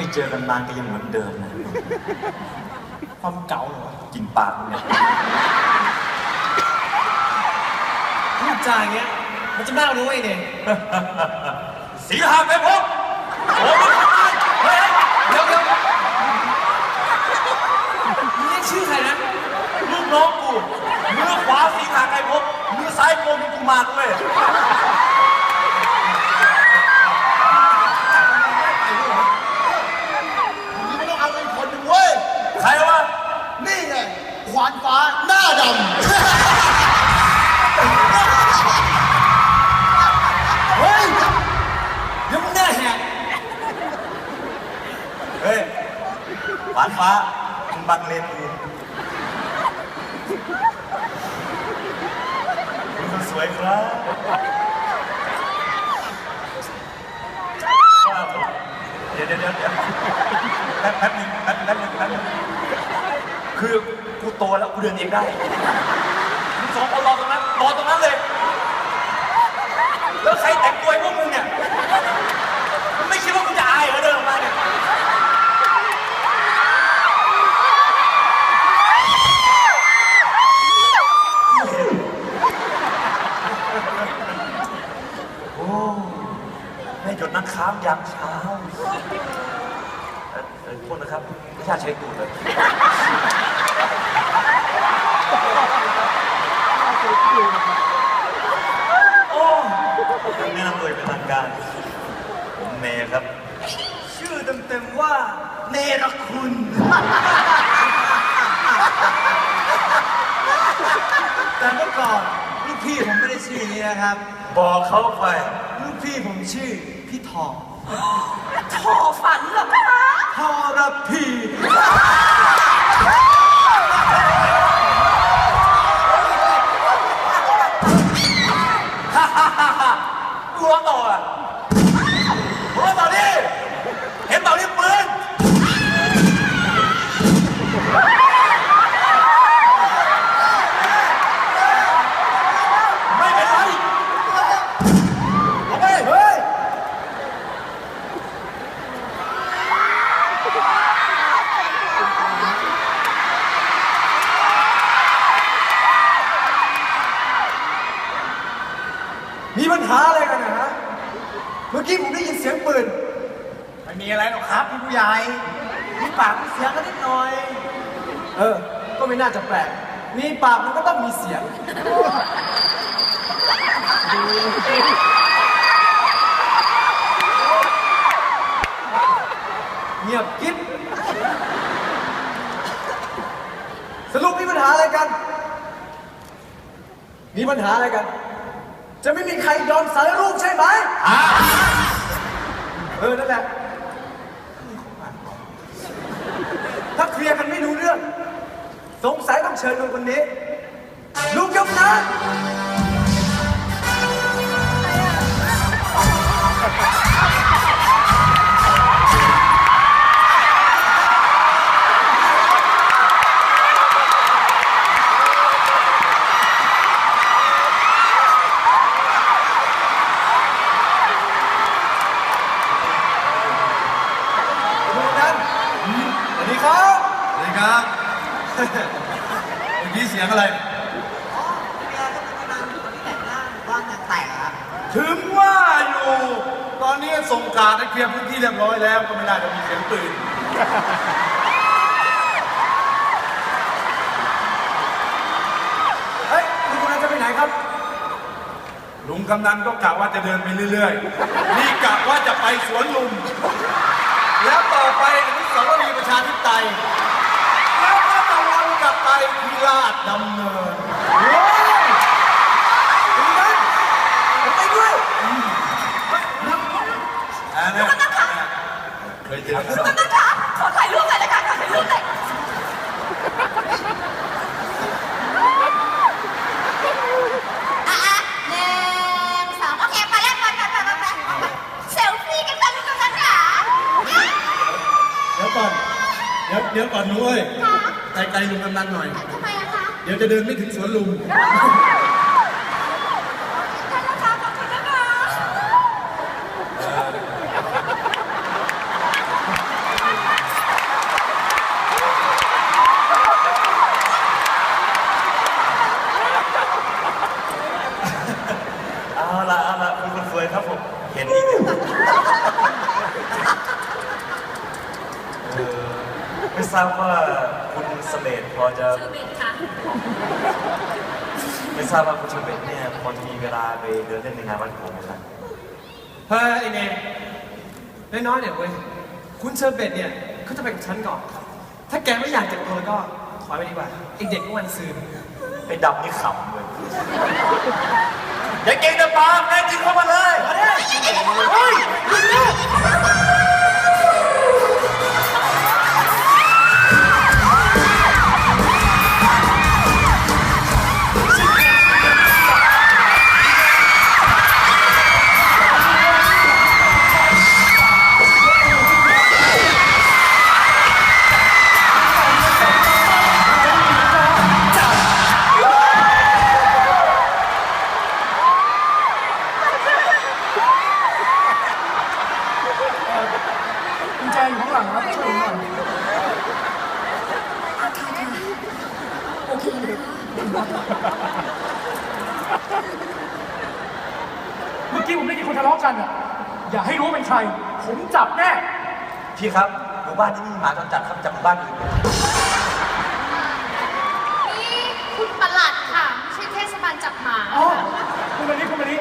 ไม่เจอกันนานก็ยังเหมือนเดิมนะความเก่าเหรอกินปากเนี่ยพูดจาอย่างเงี้ย มันจะน่ารู้ไอ้เนยสีหาไปพบโอ้ยเฮ้ยเดี๋ยวเดี๋ยวมึงเรียกชื่อใครนะลูกน้องกูมือขวาสีหาไกรพบมือซ้ายโกงกูมารเว้ยาหน้าดเฮ้ยเดี๋ยวมึงหน้าแหกเฮ้ยหวานฟ้ามึงบังเลนกูมึงสวยครับเดี๋ยวเดี๋ยวเดี๋ยวแป๊บแป๊บนึงแป๊บแป๊บนึงแป๊บนึงคือ กูโตแล้วกูเดินเองได้มึงสองคนรอตรงนั้นรอตรงนั้นเลย แล้วใครแต่งตัวให้พวกมึงเนี่ยมึงไม่คิดว่ามึงจะอายเหรอเดินออกมาเนี่ยโอ้แม่หยดน้ำค้างยามเช้าเอ่อเอ่อโทษนะครับไม่ใช่ใช้ตูเลย โอ้แนะนำตัวเป็นทางการ ผมเนครับ ชื่อเต็มๆว่า เนรคุณ แต่เมื่อก่อนลูกพี่ผมไม่ได้ชื่อนี้นะครับ บอกเขาไป ลูกพี่ผมชื่อพี่ทองโถฝันเหรอคะทรพี กูร้องต่ออะกูร้องต่อดิเห็นเปล่านี่ปืน ผู้ใหญ่มีปากมีเสียงกันนิดหน่อย เออ ก็ไม่น่าจะแปลก มีปากมันก็ต้องมีเสียง เงียบกิ๊บสรุปมีปัญหาอะไรกัน มีปัญหาอะไรกัน จะไม่มีใครยอมสายรูปใช่ไหม เออ นั่นแหละ ถ้าเคลียร์กันไม่รู้เรื่อง สงสัยต้องเชิญลุงคนนี้ ลุงยกนั้น นั้ส่งการให้เคลียร์พื้นที่เรียบร้อยแล้วก็ไม่น่าจะมีเสียงปืนเฮ้ยลุงกำลังจะไปไหนครับ ลุงกำนันก็กะว่าจะเดินไปเรื่อยๆ นี่กะว่าจะไปสวนลุม แล้วต่อไปอนุสาวรีย์ประชาธิปไตย แล้วก็ตะวันกลับไปที่ลาดดำเนิน ลุงนั้นผมไปด้วย อันนี้เคยเจอกันกำนันคะขอถ่ายรูปหน่อยนะคะขอถ่ายรูปหน่อยอะอะหนึ่งสองโอเคไปแล้วไปไปไปไปไปเซลฟี่กันกันลูกกำนันค่ะเดี๋ยวก่อน เดี๋ยวเดี๋ยวก่อนนุ้ยไกลๆลุงกำนันหน่อย ทำไมอะคะ เดี๋ยวจะเดินไม่ถึงสวนลุมท่ ราบว่าคุณเสเมธพอจะชื่อเบนค่ะไม่ทราบว่าคุณเสเมธเนี่ยพอจะมีเวลาไปเดินเล่นในงานวันผมไหมครับเฮ้ยไอ้เนยน้อยๆเนี่ยเว้ยคุณเชอร์เบตเนี่ยเขาจะไปกับฉันก่อน ถ้าแกไม่อยากเจ็บตัวแล้วก็ถอยไปดีกว่าไอเด็กเมื่อวันซืนไปดับนี่ขำเลยอย่าเก่งนะปาล์มแน่จริงเข้ามาเลยเฮ้ย ว่าเป็นใคร ผมจับแน่ พี่ครับหมู่บ้านที่นี่มีหมาจรจัดครับจับหมู่บ้านอื่นเลยนี่คุณประหลัดค่ะไม่ใช่เทศบาลจับหมาอ๋อคุณมานี้คุณมานี้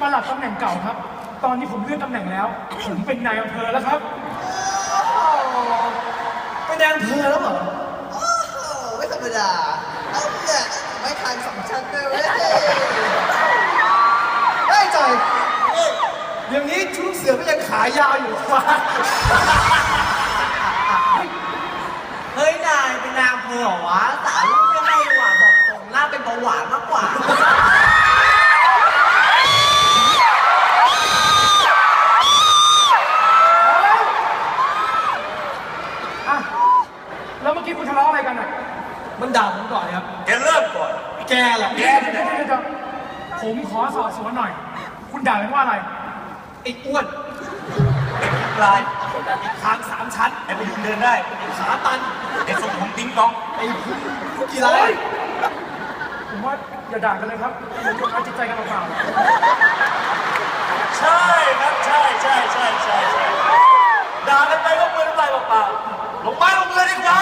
ประหลัดตำแหน่งเก่าครับ ตอนนี้ผมเลื่อนตำแหน่งแล้ว ผมเป็นนายอำเภอแล้วครับ เป็นนายอำเภอแล้วเหรอโอ้โหไม่ธรรมดาเอาเนี่ยไม่ทานสองชั้นด้วยเว้ยเฮ้ยจอย อย่างนี้ชุดเสือก็ยังขายาวอยู่วะเฮ้ยนายเป็นนางอำเภอเหรอวะสาวลูกไม่ให้ดีกว่าบอกตรงหน้าเป็นเบาหวานมากกว่า อะแล้วเมื่อกี้คุณทะเลาะอะไรกันอะมันด่าผมก่อนครับ แกเริ่มก่อน แกเหรอเดี๋ยวเดี๋ยวเดี๋ยวเดี๋ยวผมขอสอบสวนหน่อย คุณด่ากันว่าอะไรไอ้อ้วน ลายทางสามชั้นไอ้พยุงเดินได้ขาตันไอ้ทรงผมติ้งต้องไอ้ผู้กีฬาโอ๊ยผมว่าอย่าด่ากันเลยครับผมจะทำจิตใจกันเปล่าๆใช่ครับใช่ใช่ใช่ใช่ใช่ด่ากันไปก็เปลือยน้ำลายเปล่าๆลงไม้ลงมือดีกว่า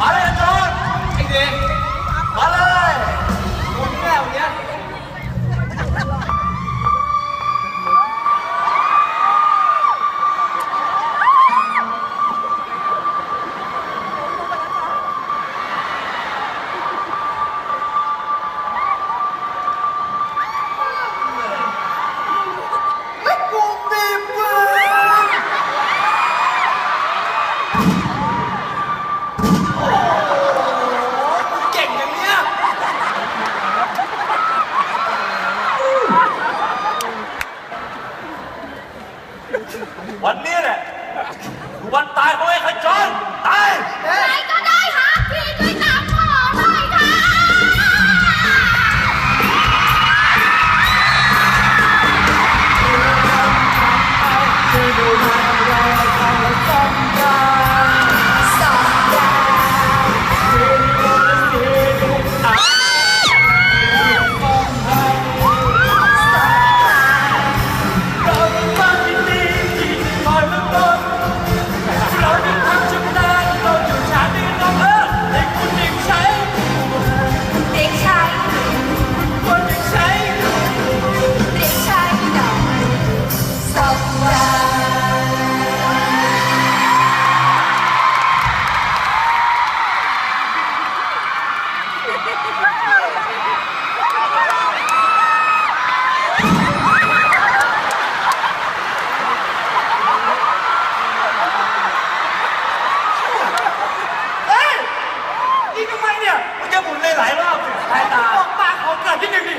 มาเลย คือ เอ้ยนี่ทำไมเนี่ย มันจะหมุนหลายๆรอบสายตา บอกปากขอเกิดที่หนึ่งดิ